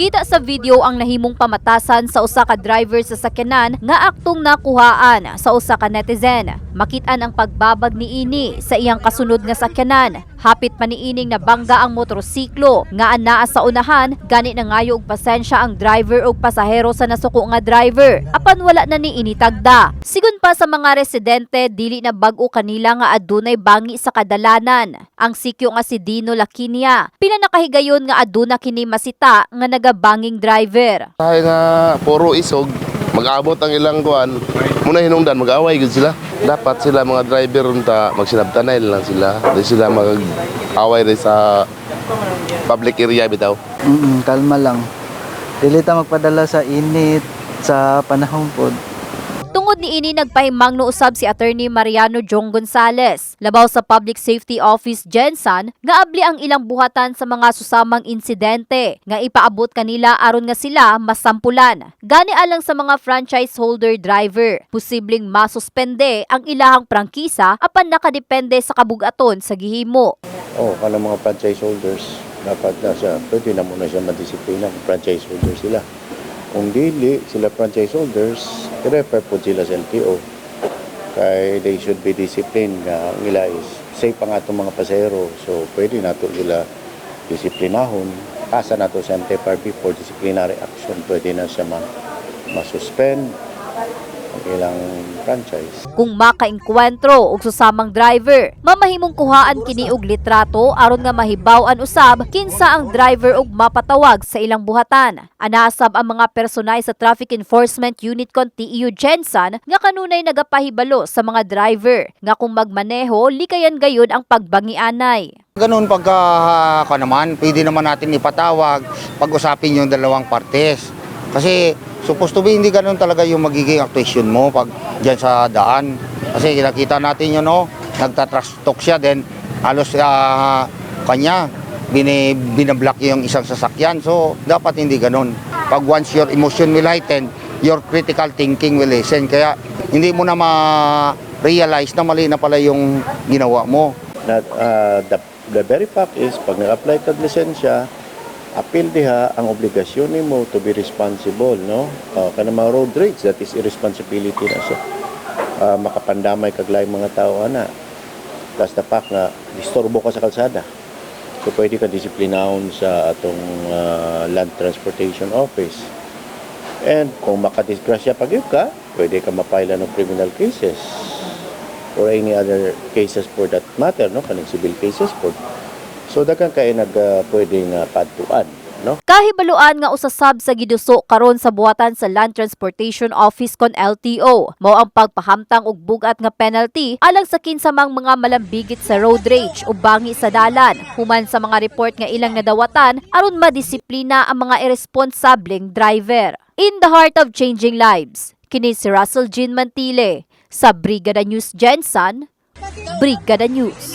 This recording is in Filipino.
Kita sa video ang nahimong pamatasan sa usa ka driver sa sakyanan nga aktong nakuhaan sa usa ka netizen. Makitaan ang pagbabag ni ini sa iyang kasunod nga sakyanan. Hapit pa niining nabangga ang motorsiklo nga anaa sa unahan gani na ngayo og pasensya ang driver ug pasahero sa nasuko nga driver apan wala na ni ini tagda. Sigun pa sa mga residente dili na bag-o kanila nga adunay bangi sa kadalanan. Ang sikyo nga si Dino Lakinia pila nakahigayon nga aduna kini masita nga nagabanging driver. Kaya nga puro isog, mag-abot ang ilang kuan. Muna hinungdan, mag-away gud sila. Dapat sila mga driver unta magsinabtanay lang sila. Di sila mag-away rin sa public area bitaw. Mm, kalma lang. Dili ta magpadala sa init sa panahon pod. Tungod ni ini nagpahimang no usab si attorney Mariano Jong Gonzales, labaw sa Public Safety Office Gensan, nga abli ang ilang buhatan sa mga susamang insidente nga ipaabot kanila aron nga sila masampulan. Gani alang sa mga franchise holder driver, posibleng masuspende ang ilahang prangkisa apan nakadepende sa kabugaton sa gihimo. Oh, kanang mga franchise holders, dapat na siya, pwede na muna siya madisiplina franchise holder sila. Kung dili sila franchise holders, i-refer po sila sa LTO. Kaya they should be disciplined nga ang ila is safe ang atong mga pasahero. So, pwede nato sila disiplinahon. Asa nato sa MTFRB for disciplinary action. Pwede na siya ma masuspend ilang franchise. Kung makaengkwentro og susamang driver, mamahimong kuhaan kini og litrato aron nga mahibaw-an usab kinsa ang driver og mapatawag sa ilang buhatan. Anasab ang mga personay sa Traffic Enforcement Unit kon TEU Gensan nga kanunay nagapahibalo sa mga driver nga kung magmaneho likayan gayon ang pagbangianay. Ganun pagka ka naman, pwede naman natin ipatawag, pag-usapin yung dalawang partes. Kasi supposed to be hindi ganun talaga yung magiging actuation mo pag dyan sa daan. Kasi nakita natin yun, no? nagtatrash talk siya, then halos ah, kanya, bini, binablock yung isang sasakyan. So, dapat hindi ganun. Pag once your emotion will heighten, your critical thinking will lessen. Kaya hindi mo na ma-realize na mali na pala yung ginawa mo. na uh, the, the very fact is pag nag-apply ka lisensya appeal diha ang obligasyon nimo to be responsible no uh, kana mga road rage that is irresponsibility na siya uh, makapandamay kag laing mga tao ana the fact nga disturbo ka sa kalsada so pwede ka disiplinahon sa atong uh, land transportation office and kung makadisgrasya pag ka pwede ka mapaila ng criminal cases or any other cases for that matter, no? Kaning civil cases po. So, daghan kay nag uh, pwedeng uh, padtuan, no? Kahibaluan nga usasab sa giduso karon sa buhatan sa Land Transportation Office kon LTO. Mao ang pagpahamtang og bugat nga penalty alang sa kinsamang mga malambigit sa road rage o bangi sa dalan. Human sa mga report nga ilang nadawatan aron madisiplina ang mga irresponsableng driver. In the heart of changing lives, kini si Russell Jean Mantile sa Brigada News Gensan, Brigada News.